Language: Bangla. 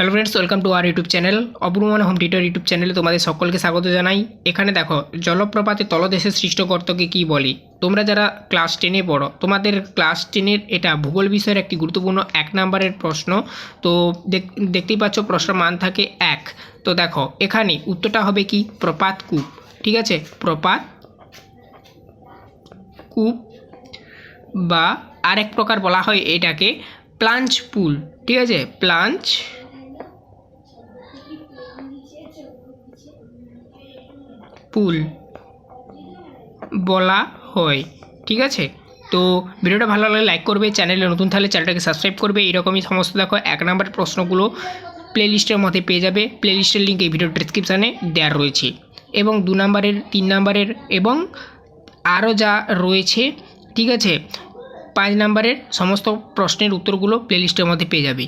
Hello friends welcome to our YouTube channel অপরুমন home tutor YouTube চ্যানেলে তোমাদের সকলকে স্বাগত জানাই। এখানে দেখো, জলপ্রপাতে তলদেশের সৃষ্টকর্তাকে কী বলি? তোমরা যারা ক্লাস টেনে পড়ো, তোমাদের ক্লাস টেনের এটা ভূগোল বিষয়ের একটি গুরুত্বপূর্ণ এক নম্বরের প্রশ্ন। তো দেখ- দেখতেই পাচ্ছ প্রশ্ন মান থাকে এক। তো দেখো, এখানে উত্তরটা হবে কি? প্রপাত কূপ। ঠিক আছে? প্রপাত কূপ বা আরেক প্রকার বলা হয় এটাকে প্লাঞ্চ পুল। ঠিক আছে? প্লাঞ্চ পুল বলা হয়, ঠিক আছে? তো ভিডিওটা ভালো লাগলে লাইক করবে, চ্যানেলে নতুন থাকলে চ্যানেলটাকে সাবস্ক্রাইব করবে এরকমই সমস্ত দেখো এক নম্বর প্রশ্নগুলো প্লেলিস্টের মধ্যে পেয়ে যাবে। প্লেলিস্টের লিঙ্ক এই ভিডিওর ডিসক্রিপশানে দেওয়া রয়েছে। এবং দু নম্বরের তিন নম্বরের এবং আরও যা রয়েছে, ঠিক আছে? পাঁচ নম্বরের সমস্ত প্রশ্নের উত্তরগুলো প্লেলিস্টের মধ্যে পেয়ে যাবে।